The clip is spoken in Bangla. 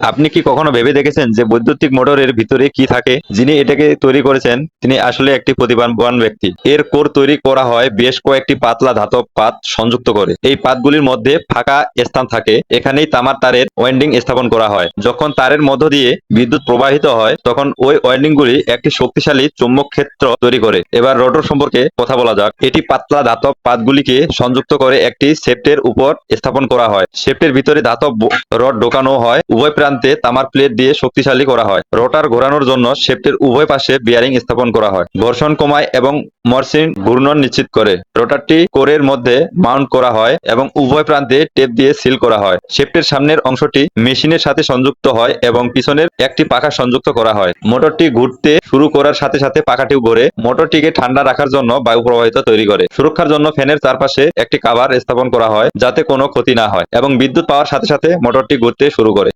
আপনি কি কখনো ভেবে দেখেছেন যে বৈদ্যুতিক মোটরের ভিতরে কি থাকে? যিনি এটাকে তৈরি করেছেন, তিনি আসলে একটি প্রতিভাবান ব্যক্তি। এর কোর তৈরি করা হয় বেশ কয়েকটি পাতলা ধাতব পাত সংযুক্ত করে। এই পাতগুলির মধ্যে ফাঁকা স্থান থাকে। এখানেই তামার তারের ওয়েন্ডিং স্থাপন করা হয়। যখন তারের মধ্য দিয়ে বিদ্যুৎ প্রবাহিত হয়, তখন ওই ওয়েন্ডিং গুলি একটি শক্তিশালী চুম্বক ক্ষেত্র তৈরি করে। এবার রোটর সম্পর্কে কথা বলা যাক। এটি পাতলা ধাতব পাতগুলিকে সংযুক্ত করে একটি সেপ্টের উপর স্থাপন করা হয়। সেপ্টের ভিতরে ধাতব রড ঢোকানো হয়। উভয় প্রান্তে তামার প্লেট দিয়ে শক্তিশালী করা হয়। রোটার ঘোরানোর জন্য সেপ্টের উভয় পাশে বিয়ারিং স্থাপন করা হয়। ঘর্ষণ কমায় এবং মরসিন ঘূর্ণন নিশ্চিত করে। রোটারটি কোরের মধ্যে মাউন্ট করা হয় এবং উভয় প্রান্তে টেপ দিয়ে সিল করা হয়। শেফটের সামনের অংশটি মেশিনের সাথে সংযুক্ত হয় এবং পিছনের একটি পাখা সংযুক্ত করা হয়। মোটরটি ঘুরতে শুরু করার সাথে সাথে পাখাটিও ঘোরে মোটরটিকে ঠান্ডা রাখার জন্য বায়ু প্রবাহিত তৈরি করে। সুরক্ষার জন্য ফ্যানের চারপাশে একটি কাভার স্থাপন করা হয় যাতে কোনো ক্ষতি না হয় এবং বিদ্যুৎ পাওয়ার সাথে সাথে মোটরটি ঘুরতে শুরু করে।